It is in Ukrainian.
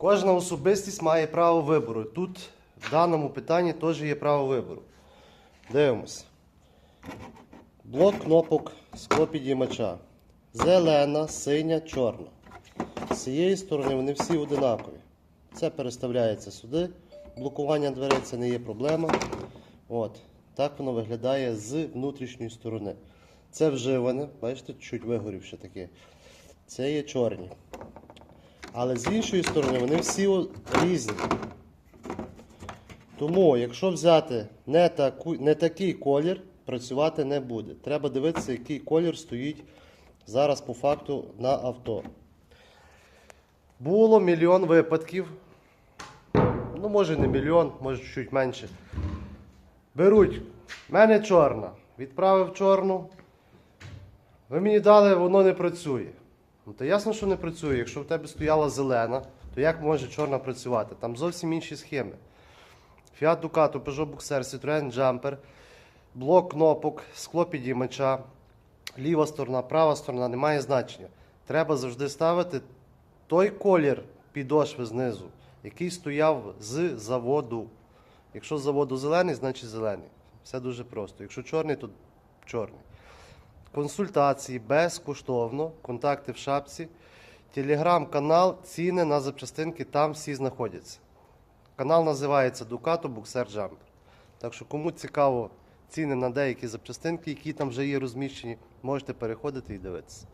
Кожна особистість має право вибору. Тут в даному питанні теж є право вибору. Дивимось. Блок кнопок склопідіймача. Зелена, синя, чорна. З цієї сторони вони всі одинакові. Це переставляється сюди. Блокування дверей це не є проблема. От. Так воно виглядає з внутрішньої сторони. Це вживане, бачите, чуть вигорівше таке. Це є чорні. Але з іншої сторони вони всі різні. Тому, якщо взяти не, таку, не такий колір, працювати не буде. Треба дивитися, який колір стоїть зараз по факту на авто. Було мільйон випадків. Ну, може не мільйон, може чуть менше. Беруть, в мене чорна. Відправив чорну. Ви мені дали, воно не працює. Ну, то ясно, що не працює. Якщо в тебе стояла зелена, то як може чорна працювати? Там зовсім інші схеми. Fiat Ducato, Peugeot Boxer, Citroën Jumper, блок кнопок, скло підіймача, ліва сторона, права сторона, немає значення. Треба завжди ставити той колір підошви знизу, який стояв з заводу. Якщо з заводу зелений, значить зелений. Все дуже просто. Якщо чорний, то чорний. Консультації безкоштовно, контакти в шапці, телеграм-канал, ціни на запчастинки там всі знаходяться. Канал називається Ducato Boxer Jump. Так що, кому цікаво ціни на деякі запчастинки, які там вже є розміщені, можете переходити і дивитися.